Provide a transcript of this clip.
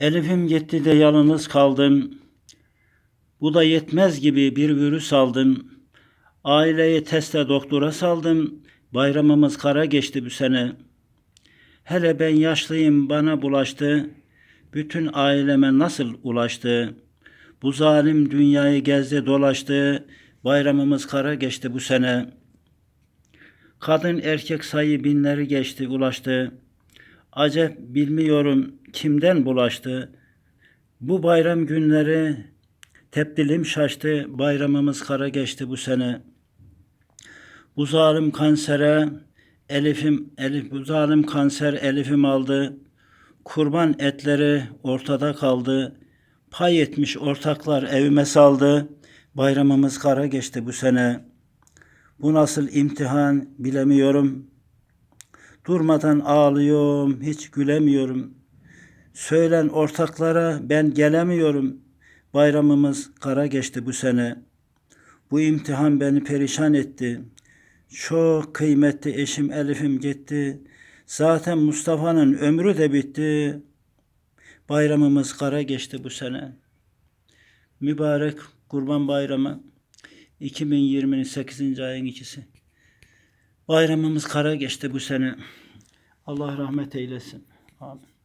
Elif'im gitti de yalnız kaldım. Bu da yetmez gibi bir virüs aldım. Aileyi teste doktora saldım. Bayramımız kara geçti bu sene. Hele ben yaşlıyım bana bulaştı. Bütün aileme nasıl ulaştı? Bu zalim dünyayı gezdi dolaştı. Bayramımız kara geçti bu sene. Kadın erkek sayı binleri geçti ulaştı. Acep bilmiyorum kimden bulaştı. Bu bayram günleri tepdilim şaştı. Bayramımız kara geçti bu sene. Bu zalim kansere Elif'im Elif bu zalim kanser Elif'im aldı. Kurban etleri ortada kaldı. Pay etmiş ortaklar evime saldı. Bayramımız kara geçti bu sene. Bu nasıl imtihan bilemiyorum. Durmadan ağlıyorum, hiç gülemiyorum. Söylen ortaklara ben gelemiyorum. Bayramımız kara geçti bu sene. Bu imtihan beni perişan etti. Çok kıymetli eşim Elif'im gitti. Zaten Mustafa'nın ömrü de bitti. Bayramımız kara geçti bu sene. Mübarek Kurban Bayramı 2020'nin 8. ayın ikisi. Bayramımız kara geçti bu sene. Allah rahmet eylesin. Amin.